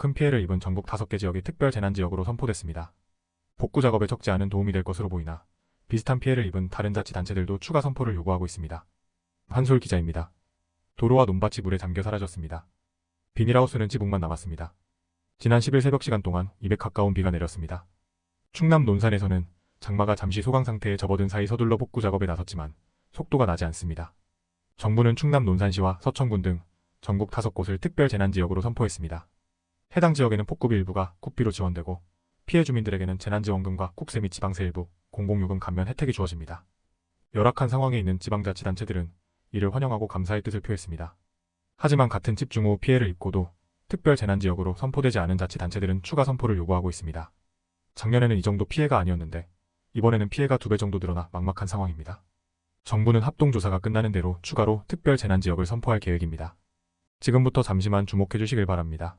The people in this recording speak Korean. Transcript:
큰 피해를 입은 전국 5개 지역이 특별 재난지역으로 선포됐습니다. 복구 작업에 적지 않은 도움이 될 것으로 보이나 비슷한 피해를 입은 다른 자치단체들도 추가 선포를 요구하고 있습니다. 한솔 기자입니다. 도로와 논밭이 물에 잠겨 사라졌습니다. 비닐하우스는 지붕만 남았습니다. 지난 10일 새벽 시간 동안 200 가까운 비가 내렸습니다. 충남 논산에서는 장마가 잠시 소강 상태에 접어든 사이 서둘러 복구 작업에 나섰지만 속도가 나지 않습니다. 정부는 충남 논산시와 서천군 등 전국 5곳을 특별 재난지역으로 선포했습니다. 해당 지역에는 폭급 일부가 국비로 지원되고 피해 주민들에게는 재난지원금과 국세 및 지방세 일부, 공공요금 감면 혜택이 주어집니다. 열악한 상황에 있는 지방자치단체들은 이를 환영하고 감사의 뜻을 표했습니다. 하지만 같은 집중 후 피해를 입고도 특별 재난지역으로 선포되지 않은 자치단체들은 추가 선포를 요구하고 있습니다. 작년에는 이 정도 피해가 아니었는데 이번에는 피해가 두 배 정도 늘어나 막막한 상황입니다. 정부는 합동조사가 끝나는 대로 추가로 특별 재난지역을 선포할 계획입니다. 지금부터 잠시만 주목해 주시길 바랍니다.